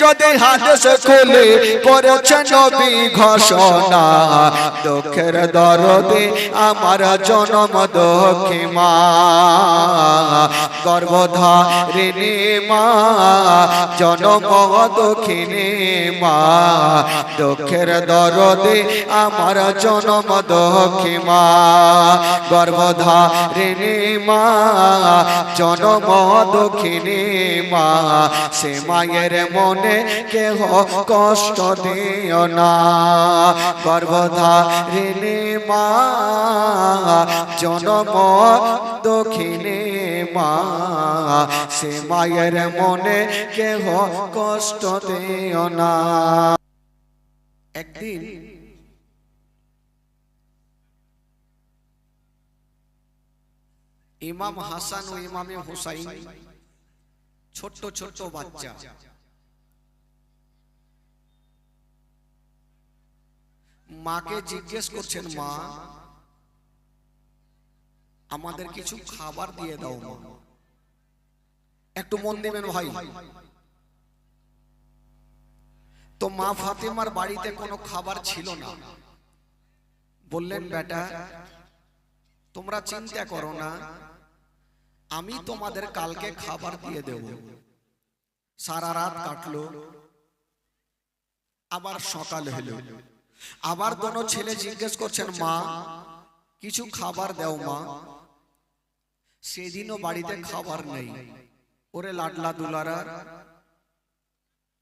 যদি হাদিস খুলে করেছে নবী ঘোষণা, দুঃখের দরদে আমার জনম দুঃখী মা গর্ভধারিণী মা, জনম দুঃখিনী মা, দুঃখের দরদে আমার জনম দুঃখী মা গর্ভধারিণী মা, জনম দুঃখিনী মা, সে মায়ের মনে কেহ কষ্ট দিও না। গর্ভধারিণী মা, জনম দক্ষিণে মা, সে মায়ের মনে কেহ কষ্ট দিও না। একদিন ইমাম হাসান ও ইমামে হুসাইন, ছোট্ট ছোট্ট বাচ্চা মাকে জিজ্ঞেস করছেন মা আমাদের কিছু খাবার দিয়ে দাও মা। একটু মন দেবেন ভাই। তো মা ফাতেমার বাড়িতে কোনো খাবার ছিল না। বললেন বেটা তোমরা চিন্তা করো না। আমি তোমাদের কালকে খাবার দিয়ে দেব। সারা রাত কাটলো। আবার সকাল হলো। আবার কোনো ছেলে জিজ্ঞেস করছেন, মা, কিছু খাবার দাও মা। সেদিনও বাড়িতে খাবার নেই। ওরে লাডলা দুলারা,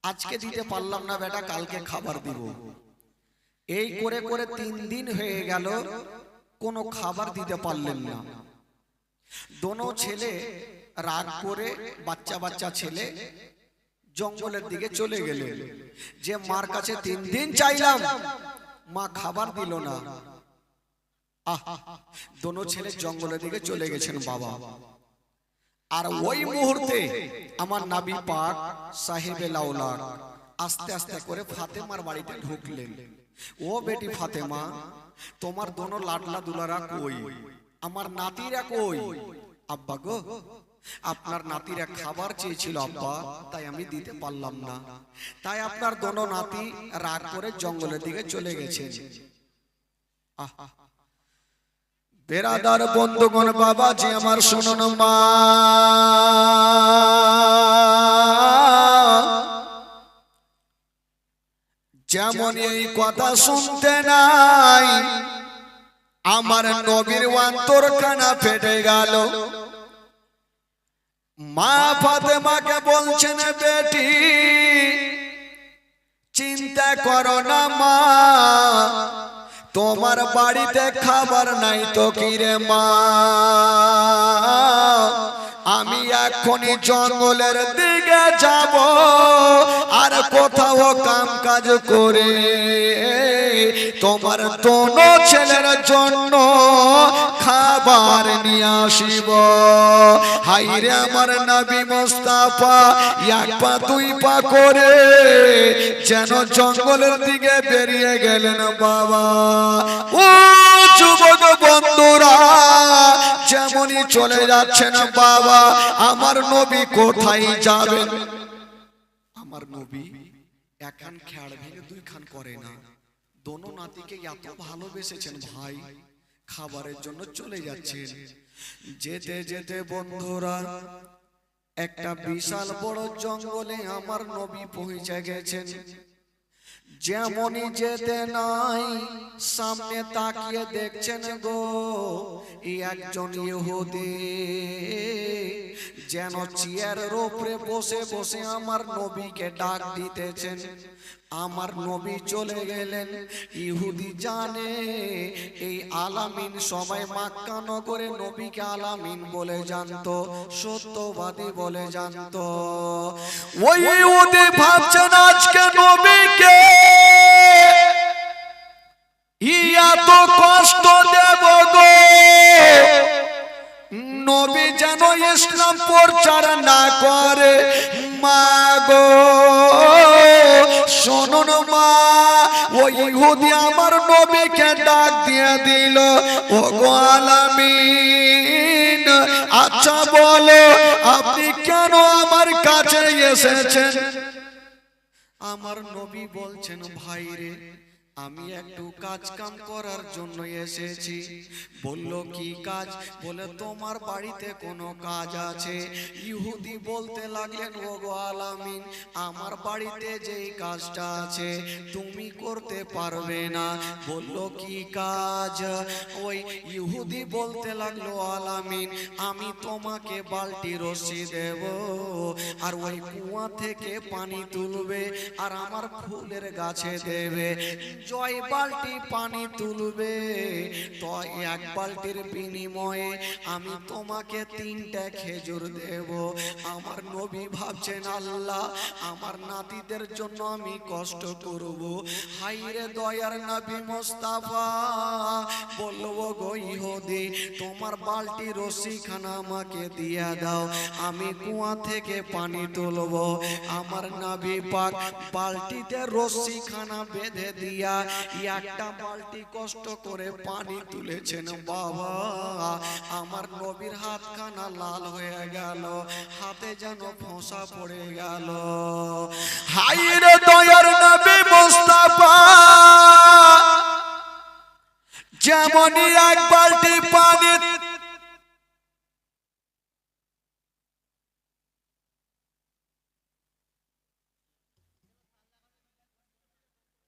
আজকে দিতে পারলাম না বেটা, কালকে খাবার দিব। এই করে করে তিন দিন হয়ে গেল, কোনো খাবার দিতে পারলেন না। দোনো ছেলে রাগ করে, বাচ্চা বাচ্চা ছেলে জঙ্গলের দিকে চলে গেলেন। যে মার কাছে তিন দিন চাইলাম মা খাবার দিল না। আহ দোনো ছেলে জঙ্গলের দিকে চলে গেছেন বাবা। আর ওই মুহূর্তে আমার নাবি পাক সাহেবে লাউলার আস্তে আস্তে করে ফাতেমার বাড়িতে ঢুকলেন। ও বেটি ফাতেমা তোমার দোনো লাডলা দুলারা কই? আমার নাতিরা কই? আব্বা গো আপনার নাতিরা খাবার চেয়েছিল আব্বা। তাই আমি দিতে পারলাম না। তাই আপনার দোনো নাতি রাগ করে জঙ্গলের দিকে চলে গেছে। বেরাদার বন্ধুগণ বাবা যে আমার শুনুন মা। যেমন এই কথা শুনতে নাই আমার নবীর অন্তর খানা ফেটে গেল। মা ফাতেমাকে বলছেন, বেটি, চিন্তা করো না মা, তোমার বাড়িতে খাবার নাই তো কিরে মা? আমি এখনই জঙ্গলের দিকে যাব আর কোথাও কাম কাজ করে তোমার দোনো ছেলের জন্য খাবার নিয়ে আসিব। হাইরে আমার নবী মোস্তাফা, এক পা, দুই পা করে যেন জঙ্গলের দিকে বেরিয়ে গেলেন বাবা। ও যুবক বন্ধুরা, যেমনই চলে যাচ্ছেন বাবা, আমার নবী কোথায় যাবেন? আমার নবী একান খেয়াল ভেঙে দুই খান করে না। দোনো নাতিকে এত ভালোবেসেছেন ভাই। খাবারের জন্য চলে যাচ্ছেন। যেতে যেতে বন্ধুরা একটা বিশাল বড় জঙ্গলে আমার নবী পৌঁছে গেছেন। যেমনই যেতে নাই সামনে তাকিয়ে দেখছেন গো একজন ইহুদি। যেন চেয়ারের ওপরে বসে বসে আমার নবীকে ডাক দিতেছেন। আমার নবী চলে গেলেন। ইহুদি জানে, এই আলামিন সবাই মাক্কা নগরে নবীকে আলামিন বলে জানতো, সত্যবাদী বলে জানতো। ওই ইহুদি ভাবছেন আজকে নবীকে। ইয়া তো কষ্ট দেব গো। নবী যেন ইসলাম প্রচার না করে। মা গো। ওই ইহুদি আমার নবীকে ডাক দিয়ে দিল ও গো আলামিন আচ্ছা বলো, আপনি কেন আমার কাছে এসেছেন? আমার নবী বলছেন, ভাই রে আমি একটু কাজ কাম করার জন্য এসেছি। বলল, কি কাজ? বলে, তোমার বাড়িতে কোনো কাজ আছে। ইহুদি বলতে লাগলেন ও গো আলামিন, আমার বাড়িতে যেই কাজটা আছে, তুমি করতে পারবে না। বলল, কি কাজ? ওই ইহুদি বলতে লাগল, আলামিন, আমি তোমাকে বালতি রশি দেব আর ওই কুয়া থেকে পানি তুলবে আর আমার ফুলের গাছে দেবে। জয় বালতি পানি তুলবে। তো এক বালতির বিনিময়ে আমি তোমাকে তিনটা খেজুর দেব। আমার নবী ভাবছেন, আল্লাহ, আমার নাতিদের জন্য আমি কষ্ট করব। হাইরে দয়ার নবী মোস্তাফা বলব গো ইহুদি, তোমার বালতি রশিখানা আমাকে দিয়া দাও। আমি কুয়া থেকে পানি তুলবো। আমার নাবি পাক বালতিতে রশিখানা বেঁধে দিয়া একটা বালতি কষ্ট করে পানি তুলেছেন, বাবা। আমার নবীর হাতখানা লাল হয়ে গেল, হাতে যেন ফোঁসা পড়ে গেল। হাইরে দয়ার নবী মুস্তাফা। যেমনই এক বালতি পানি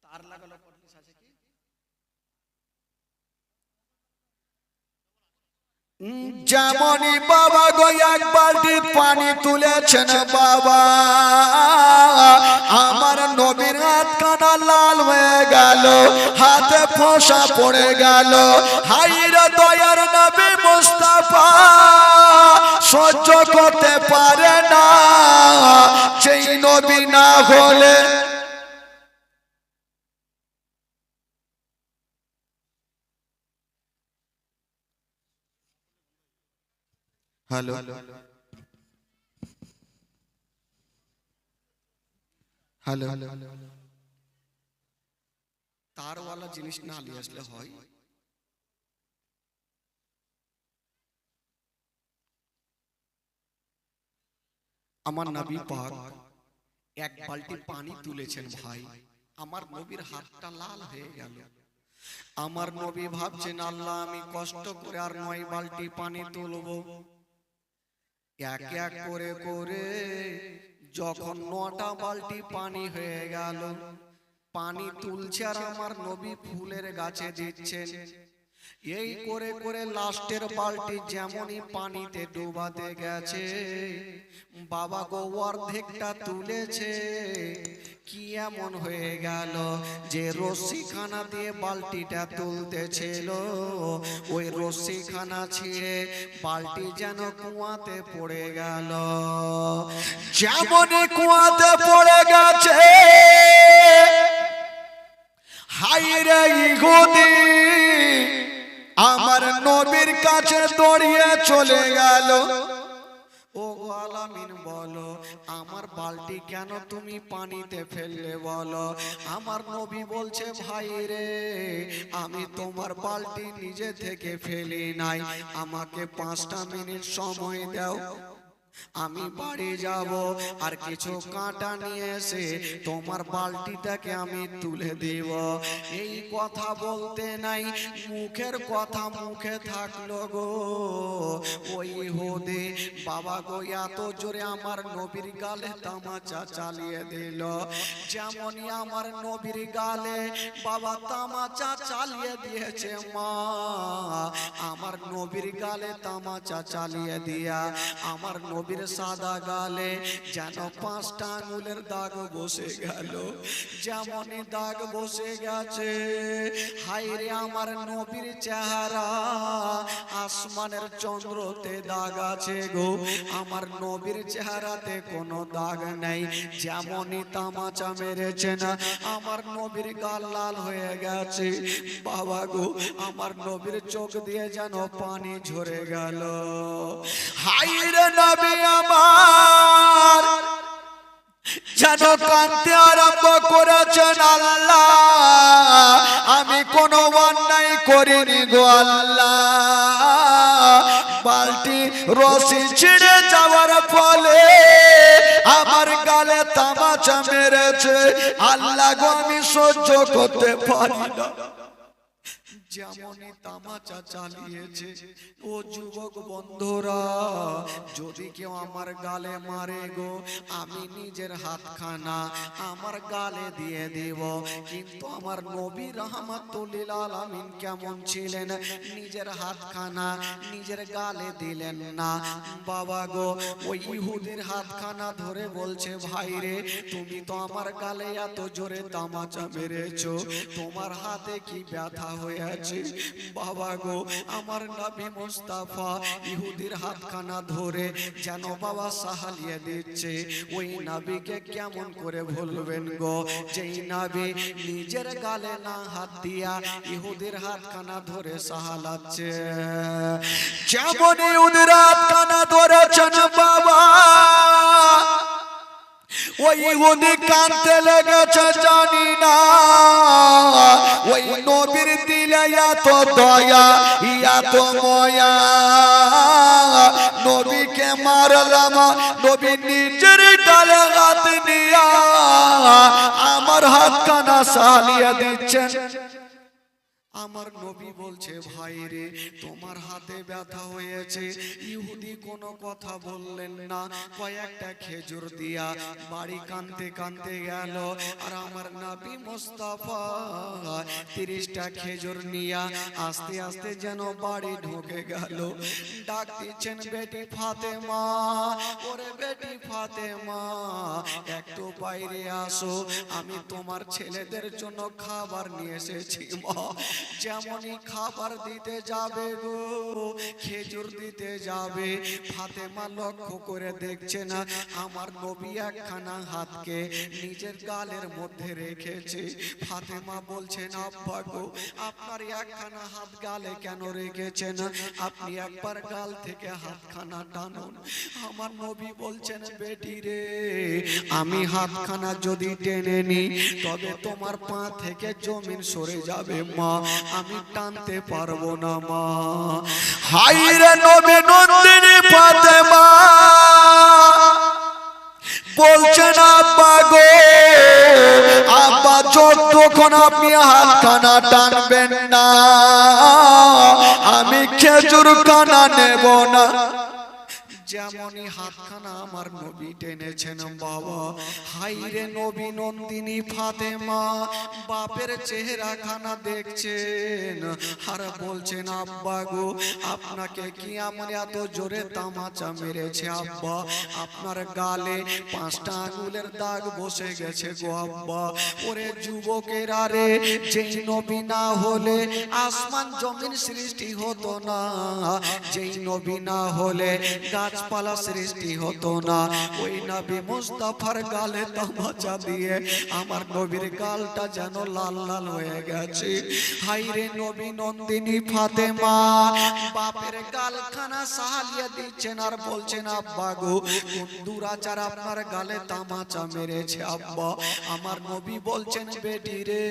তার লাগালো কটলিস আছে কি যেমনই বাবা গো এক বালতি পানি তুলেছেন বাবা, আমার নবীর হাত কানা লাল হয়ে গেল, হাতে ফোসা পড়ে গেল। হাইরে দয়ার নবী মুস্তাফা, সহ্য করতে পারে না। সেই নবী না হলে হ্যালো হ্যালো তারওয়ালা জিনিস না নিয়ে আসলে হয়। আমার নবী পাক এক বালতি পানি তুলেছেন ভাই। আমার নবীর হাতটা লাল হয়ে গেল। আমার নবী ভাবছেন আল্লাহ আমি কষ্ট করে আর নয় বালতি পানি তুলবো। এক এক করে করে যখন নটা বালতি পানি হয়ে গেল পানি তুলছে আর আমার নবী ফুলের গাছে দিচ্ছেন। এই করে করে লাস্টের বালতি যেমনই পানিতে ডুবাতে গেছে, বাবা গো অর্ধেকটা তুলেছে। কি এমন হয়ে গেল যে রশ্মিখানা দিয়ে বালতিটা তুলতেছিল? ওই রশ্মিখানা ছিঁড়ে বালতি যেন কুয়াতে পড়ে গেল। যেমনই কুয়াতে পড়ে গেছে আমার নবীর কাছে দৌড়িয়ে চলে গেল। ও আলামিন বলো আমার বালতি কেন তুমি পানিতে ফেললে বলো? আমার নবী বলছে ভাই রে আমি তোমার বালতি নিজে থেকে ফেলি নাই। আমাকে পাঁচটা মিনিট সময় দাও। আমি বাড়ি যাব আর কিছু কাঁটা নিয়ে এসে তোমার বালতিটাকে আমি তুলে দেব। এই কথা বলতে নাই মুখের কথা মুখে থাকল গো। ওই হোদে বাবা গো এত জোরে আমার নবীর গালে তামাচা চালিয়ে দিল। যেমনই আমার নবীর গালে বাবা তামাচা চালিয়ে দিয়েছে মা। আমার নবীর গালে তামাচা চালিয়ে দিয়া আমার নবীর সাদা গালে যেন পাঁচটা আঙুলের দাগ বসে গেল। যেমনই দাগ বসে গেছে হাইরে আমার নবীর চেহারা, আসমানের চন্দ্রতে দাগ আছে গো। আমার নবীর চেহারাতে কোনো দাগ নেই, যেমনই তামাচা মেরেছে না। আমার নবীর গাল লাল হয়ে গেছে। বাবা গো, আমার নবীর চোখ দিয়ে যেন পানি ঝরে গেল। হাইরে নবী! আমার। যেন কাঁদতে আরম্ভ করেছেন আল্লাহ। আমি কোনো অন্যায় করিনি গো আল্লাহ। বালতি রশি ছিঁড়ে যাওয়ার ফলে আমার গালে তামাচা মেরেছে। আল্লাহ গো, আমি সহ্য করতে পারি না। যেমনই তামাচা চালিয়েছে। ও যুবক বন্ধুরা, যদি কেউ আমার গালে মারে গো, আমি নিজের হাতখানা আমার গালে দিয়ে দেব। কিন্তু আমার নবী রহমাতুল্লিল আলামিন কেমন ছিলেন? নিজের হাতখানা নিজের গালে দিলেন না। বাবা গো ওই ইহুদির হাতখানা ধরে বলছে, ভাই রে, তুমি তো আমার গালে এত জোরে তামাচা মেরেছো। তোমার হাতে কি ব্যথা হয়েছে? বাবা গো, আমার নবী মুস্তাফা ইহুদির হাতখানা ধরে যেন বাবা সাহালিয়ে দিচ্ছে। ওই নবীকে কেমন করে ভুলবেন গো? যেই নবী নিজের গালে না হাত দিয়া ইহুদির হাতখানা ধরে সাহালাচ্ছে। যেমন ইহুদির হাতখানা ধরেছেন বাবা ওই ইহুদি কানতে লেগেছে জানি না। ওই নবীর দিলে এত দয়া এত ময়া। নবীকে মারলাম নবী নিজের ডালে হাত নিয়া আমার হাত কানা সালিয়া দিচ্ছেন। আমার নবী বলছে, ভাই রে, তোমার হাতে ব্যথা হয়েছে। ইহুদি কোনো কথা বললেন না। কয়েকটা খেজুর দিয়া বাড়ি কানতে কানতে গেল। আর আমার নবী মোস্তাফা তিরিশটা খেজুর নিয়া আস্তে আস্তে যেন বাড়ি ঢুকে গেল। ডাক দিচ্ছেন, বেটি ফাতেমা, ওরে বেটি ফাতেমা, একটু বাইরে আসো। আমি তোমার ছেলেদের জন্য খাবার নিয়ে এসেছি, মা। যেমনই খাবার দিতে যাবে গো, খেজুর দিতে যাবে। ফাতেমা লক্ষ্য করে দেখছে না, আমার নবী একখানা হাতকে নিজের গালের মধ্যে রেখেছে। ফাতেমা বলছেন আব্বা গো, আপনার একখানা হাত গালে কেন রেখেছেন আপনি একবার গাল থেকে হাতখানা টানুন। আমার নবী বলছেন, বেটি রে, আমি হাতখানা যদি টেনে নি, তবে তোমার পা থেকে জমিন সরে যাবে মা। আমি টানতে পারব না, মা। হাই রে নবী নন্দিনী ফাতেমা। বলছেন আব্বা গো, আব্বা যতক্ষণ আপনি হাতখানা টানবেন না। আমি খেজুর খানা নেব না। যেমনই হাতখানা আমার নবী টেনেছেন বাবা। হাই রে নবী নন্দিনী ফাতেমা, বাপের চেহারা খানা দেখছেন। আর বলছেন, আব্বা গো, আপনাকে কি আমার এত জোরে তামাচা মেরেছে আব্বা? আপনার গালে পাঁচটা আঙুলের দাগ বসে গেছে গো আব্বা। ওরে যুবকের আরে যেই নবী না হলে আসমান জমিন সৃষ্টি হতো না। যেই নবী না হলে গাছপালা সৃষ্টি হতো না। ওই নবী মুস্তাফার গালে তামাচা দিয়ে আমার নবীর গালটা যেন লাল লাল হয়ে গেছে। হাই রে নবী নন্দিনী ফাতেমা, বাপের গালখানা সাহালিয়ে দিচ্ছেন আর বলছেন, আব্বা গো, কোন দুরাচার আপনার গালে তামাচা মেরেছে, আব্বা? আমার নবী বলছেন, বেটি রে,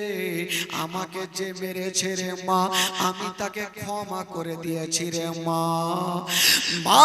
আমাকে যে মেরেছে রে মা, আমি তাকে ক্ষমা করে দিয়েছি রে মা। মা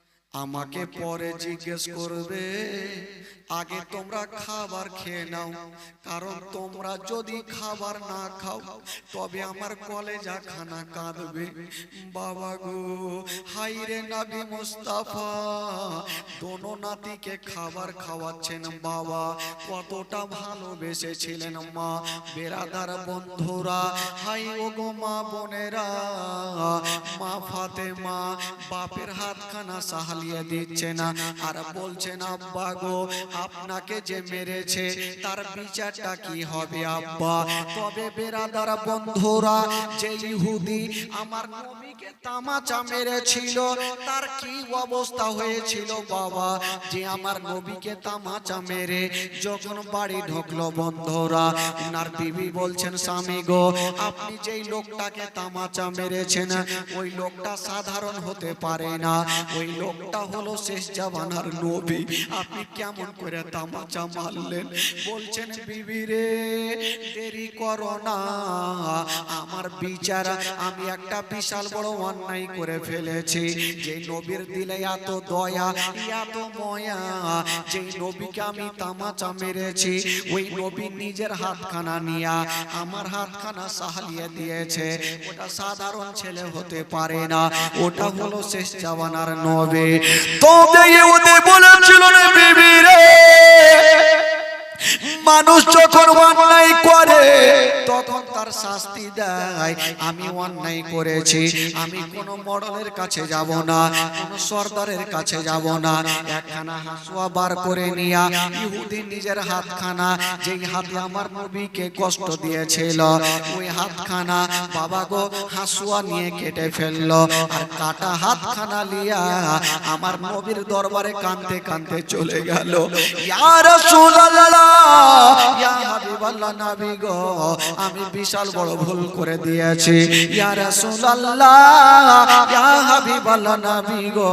আমাকে পরে জিজ্ঞেস করবে আগে তোমরা খাবার খেয়ে নাও কারণ তোমরা যদি খাবার না খাও তবে আমার কলেজা খানা কাঁদবে। বাবা গো হাই রে নাবি মুস্তাফা দোনো নাতিকে খাবার খাওয়াচ্ছেন বাবা কতটা ভালোবেসেছিলেন মা বেরাদার বন্ধুরা হাই ও গো মা বোনেরা মা ফাতে ফাতেমা বাপের হাতখানা সাহাল সাহলিয়ে দিচ্ছে না। আর বলছেন আব্বা গো, আপনাকে যে মেরেছে, তার বিচারটা কি হবে, আব্বা? তবে বেরাদার বন্ধুরা, যে ইহুদি আমার নবীকে তামাচা মেরেছিল, তার কি অবস্থা হয়েছিল, বাবা? যে আমার নবীকে তামাচা মেরে যখন বাড়ি ঢুকলো, বন্ধুরা নার বিবি বলছেন, স্বামী গো, আপনি যেই লোকটাকে তামাচা মেরেছেন, ওই লোকটা সাধারণ হতে পারে না। ওই লোকটা হলো শেষ জামানার নবী। আপনি কেমন করে তামাচা মারলেন? বলছেন, বিবি রে, দেরি করো না। আমার বিচার আমি একটা বিশাল বড় অন্যায় করে ফেলেছি। যে নবীর দিলে এত দয়া, এত ময়া যে নবীকে আমি তামাচা মেরেছি, ওই নবী নিজের হাতখানা নিয়া আমার হাতখানা সাহালিয়ে দিয়েছে। ওটা সাধারণ ছেলে হতে পারে না। ওটা হলো শেষ জামানার নবী। রে? মানুষ যখন অন্যায় করে তখন তার শাস্তি দেয়। আমি অন্যায় করেছি, আমি কোন মডলের কাছে যাব না, কোন সর্দারের কাছে যাব না। একখানা হাসুয়া বার করে নিয়া ইহুদি নিজের হাতখানা, যেই হাতে আমার নবীকে কষ্ট দিয়েছিল, ওই হাতখানা বাবা গো হাসুয়া নিয়ে কেটে ফেলল। আর কাটা হাতখানা লিয়া আমার নবীর দরবারে কানতে কানতে চলে গেল। ইয়া রাসূলুল্লাহ, ইয়া হাবিবাল্লাহ নবী গো, আমি বিশাল বড় ভুল করে দিয়েছি। ইয়া রাসূলুল্লাহ ইয়া হাবিবাল্লাহ নবী গো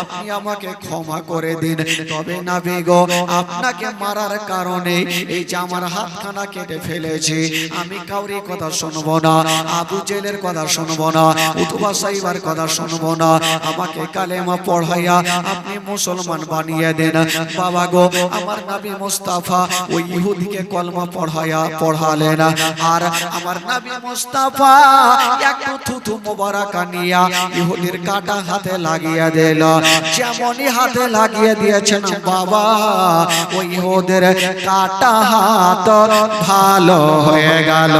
আপনি আমাকে ক্ষমা করে দিন। তবে নবী গো আপনাকে মারার কারণে এই যে আমার হাতখানা কেটে ফেলেছি। আমি কাউরি কথা শুনব না আবু জেলের কথা শুনব না উতবা সাইবার কথা শুনব না আমাকে কালেমা পড়াইয়া আপনি মুসলমান বানিয়ে দেন। বাবা গো আমার নবী মুস্তাফা ওই ইহুদিকে কলমা পড়াইয়া পড়ালেন আর আমার নবী মুস্তাফা, একটু থুতু মোবারকা নিয়া ইহুদির কাটা হাতে লাগিয়ে দিল। যেমনই হাতে লাগিয়ে দিয়েছেন বাবা, ওই ইহুদের কাটা হাত ভালো হয়ে গেল।